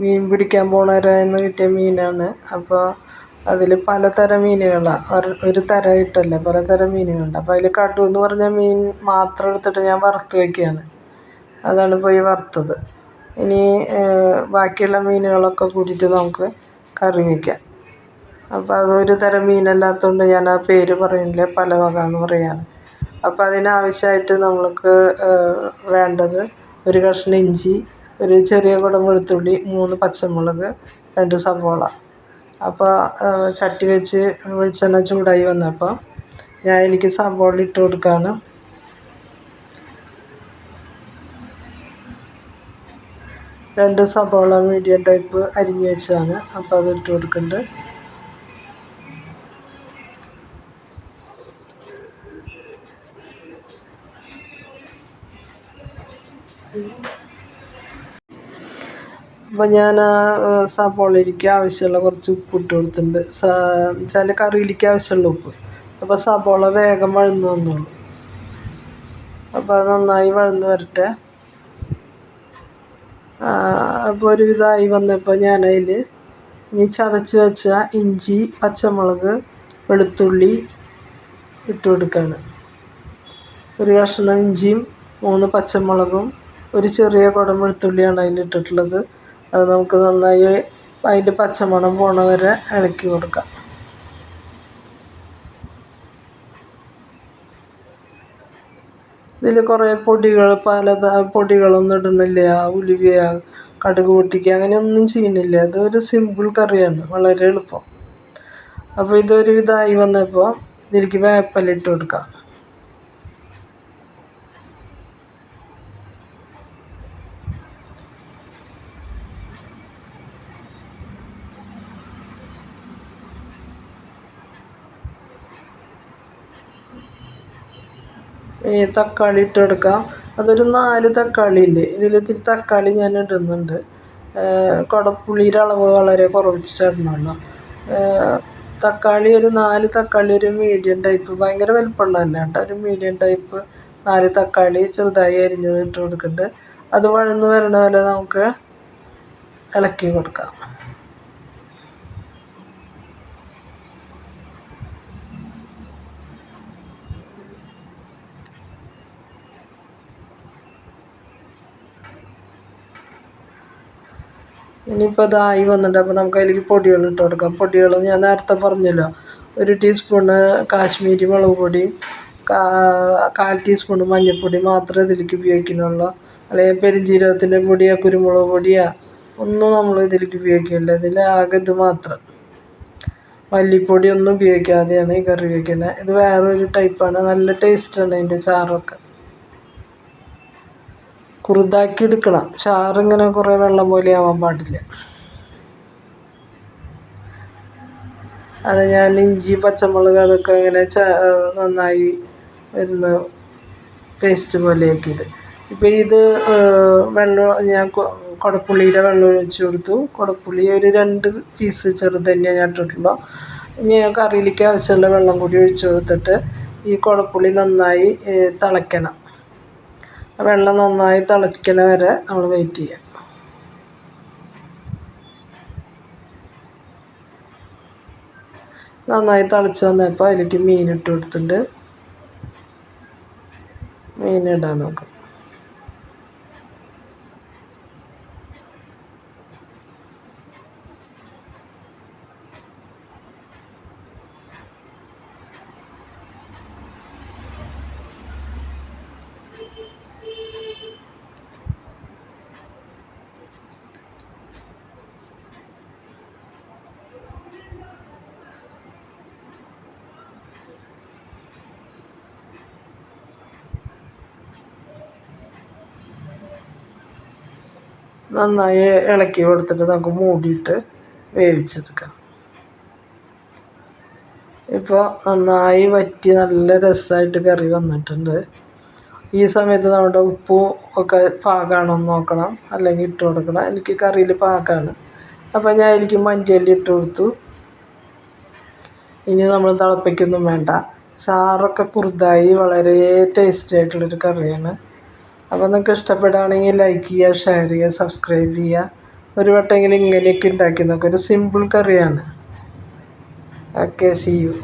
മീൻ പിടിക്കാൻ പോണവരായിരുന്നു കിട്ടിയ മീനാണ്. അപ്പോൾ അതിൽ പലതരം മീനുകളാണ് ഒരു തരം ഇട്ടല്ല പലതരം മീനുകളുണ്ട്. അപ്പോൾ അതിൽ കടു എന്ന് പറഞ്ഞ മീൻ മാത്രം എടുത്തിട്ട് ഞാൻ വറുത്ത് വയ്ക്കുകയാണ് അതാണ് പോയി വറുത്തത്. ഇനി ബാക്കിയുള്ള മീനുകളൊക്കെ കൂട്ടിയിട്ട് നമുക്ക് കറി വയ്ക്കാം അപ്പോൾ അതൊരു തരം മീനല്ലാത്തതുകൊണ്ട് ഞാൻ ആ പേര് പറയുന്നില്ല പല വക എന്ന് പറയുകയാണ് അപ്പോൾ അതിനാവശ്യമായിട്ട് നമ്മൾക്ക് വേണ്ടത് ഒരു കഷ്ണം ഇഞ്ചി ഒരു ചെറിയ കുടം വെളുത്തുള്ളി മൂന്ന് പച്ചമുളക് രണ്ട് സവോള. അപ്പോൾ ചട്ടി വെച്ച് വെളിച്ചെണ്ണ ചൂടായി വന്നപ്പോൾ ഞാൻ എനിക്ക് സവോള ഇട്ട് കൊടുക്കുകയാണ് രണ്ട് സവോള മീഡിയം ടൈപ്പ് അരിഞ്ഞു വെച്ചതാണ് അപ്പോൾ അത് ഇട്ട് കൊടുക്കുന്നുണ്ട് അപ്പോൾ ഞാൻ സവോളയിലേക്ക് ആവശ്യമുള്ള കുറച്ച് ഉപ്പ് ഇട്ട് കൊടുത്തിട്ടുണ്ട്. വെച്ചാൽ കറിയിലേക്ക് ആവശ്യമുള്ള ഉപ്പ്. അപ്പോൾ സവോള വേഗം വഴന്ന് വന്നോളൂ. അപ്പോൾ അത് നന്നായി വഴന്ന് വരട്ടെ. അപ്പോൾ ഒരുവിധമായി വന്നപ്പോൾ ഞാനതിൽ ഇനി ചതച്ച് വെച്ച ഇഞ്ചി പച്ചമുളക് വെളുത്തുള്ളി ഇട്ട് കൊടുക്കുകയാണ് ഒരു കഷ്ണം ഇഞ്ചിയും മൂന്ന് പച്ചമുളകും ഒരു ചെറിയ കുടം വെളുത്തുള്ളിയാണ് അതിലിട്ടിട്ടുള്ളത്. അത് നമുക്ക് നന്നായി അതിന്റെ പച്ചമണം പോണ വരെ ഇളക്കി കൊടുക്കാം. ഇതിൽ കുറേ പൊടികൾ പല പൊടികളൊന്നും ഇടുന്നില്ല. ഉലുവ കടുക് പൊട്ടിക്കുക അങ്ങനെയൊന്നും ചെയ്യുന്നില്ല. അതൊരു സിമ്പിൾ കറിയാണ് വളരെ എളുപ്പം. അപ്പോൾ ഇതൊരു വിധമായി വന്നപ്പോൾ ഇതിലേക്ക് വേപ്പില ഇട്ട് കൊടുക്കാം. തക്കാളി ഇട്ട് കൊടുക്കാം അതൊരു നാല് തക്കാളി ഉണ്ട് ഇതിൽ ഇത്തിരി തക്കാളി ഞാൻ ഇടുന്നുണ്ട്. കുടപ്പുളിയുടെ അളവ് വളരെ കുറച്ച് ഇടണമല്ലോ തക്കാളി ഒരു നാല് തക്കാളി ഒരു മീഡിയം ടൈപ്പ് ഭയങ്കര വലിപ്പമുള്ളതല്ല കേട്ടോ ഒരു മീഡിയം ടൈപ്പ് നാല് തക്കാളി ചെറുതായി അരിഞ്ഞത് ഇട്ട് കൊടുക്കുന്നുണ്ട് അത് വഴന്ന് വരണ വരെ നമുക്ക് ഇളക്കി കൊടുക്കാം. ഇനിയിപ്പോൾ ഇതായി വന്നിട്ട് അപ്പോൾ നമുക്ക് അതിലേക്ക് പൊടികൾ ഇട്ട് കൊടുക്കാം. പൊടികൾ ഞാൻ നേരത്തെ പറഞ്ഞല്ലോ. ഒരു ടീസ്പൂണ് കാശ്മീരി മുളക് പൊടിയും കാൽ ടീസ്പൂണ് മഞ്ഞൾപ്പൊടി മാത്രമേ ഇതിലേക്ക് ഉപയോഗിക്കുന്നുള്ളൂ. അല്ലെങ്കിൽ പെരുംജീരകത്തിന്റെ പൊടിയോ കുരുമുളക് പൊടിയോ ഒന്നും നമ്മൾ ഇതിലേക്ക് ഉപയോഗിക്കില്ല. ഇതിൽ ആകെ ഇത് മാത്രം. മല്ലിപ്പൊടി ഒന്നും ഉപയോഗിക്കാതെയാണ് ഈ കറി വയ്ക്കുന്നത് ഇത് വേറൊരു ടൈപ്പാണ് നല്ല ടേസ്റ്റാണ് അതിന്റെ ചാറൊക്കെ. കുറുതാക്കി എടുക്കണം ചാറിങ്ങനെ കുറേ വെള്ളം പോലെ ആവാൻ പാടില്ല. അത് ഞാൻ ഇഞ്ചി പച്ചമുളക് അതൊക്കെ ഇങ്ങനെ നന്നായി വരുന്ന പേസ്റ്റ് പോലെയാക്കിയത്. ഇപ്പോൾ ഇത് വെള്ളം ഞാൻ കുടപ്പുള്ളിയുടെ വെള്ളം ഒഴിച്ച് കൊടുത്തു. കുടപ്പുള്ളി ഒരു രണ്ട് പീസ് ചെറുതന്നെ ഞാൻ ഇട്ടിട്ടുള്ളൂ. ഇനി കറിയിലേക്ക് ആവശ്യമുള്ള വെള്ളം കൂടി ഒഴിച്ച് കൊടുത്തിട്ട് ഈ കുടപ്പുള്ളി നന്നായി തിളയ്ക്കണം. വെള്ളം നന്നായി തിളയ്ക്കണ വരെ നമ്മൾ വെയിറ്റ് ചെയ്യാം. നന്നായി തിളച്ച് വന്നപ്പോൾ അതിലേക്ക് മീൻ ഇട്ട് കൊടുത്തിട്ടുണ്ട്. മീൻ ഇടാൻ നോക്കാം. നന്നായി ഇളക്കി കൊടുത്തിട്ട് നമുക്ക് മൂടിയിട്ട് വേവിച്ചെടുക്കാം. ഇപ്പോൾ നന്നായി വറ്റി നല്ല രസമായിട്ട് കറി വന്നിട്ടുണ്ട്. ഈ സമയത്ത് നമ്മുടെ ഉപ്പും ഒക്കെ പാകമാണോ എന്ന് നോക്കണം. അല്ലെങ്കിൽ ഇട്ട് കൊടുക്കണം. എനിക്ക് കറിയിൽ പാകമാണ് അപ്പോൾ ഞാൻ എനിക്ക് മല്ലിയില ഇട്ട് കൊടുത്തു. ഇനി നമ്മൾ തിളപ്പിക്കൊന്നും വേണ്ട. സാറൊക്കെ കുറുതായി വളരെ ടേസ്റ്റി ആയിട്ടുള്ളൊരു കറിയാണ്. അപ്പോൾ നിങ്ങൾക്ക് ഇഷ്ടപ്പെടുകയാണെങ്കിൽ ലൈക്ക് ചെയ്യുക ഷെയർ ചെയ്യുക സബ്സ്ക്രൈബ് ചെയ്യുക. ഒരു വട്ടമെങ്കിലും ഇങ്ങനെയൊക്കെ ഉണ്ടാക്കി നോക്കുക ഒരു സിമ്പിൾ കറിയാണ് ഓക്കെ സീ യു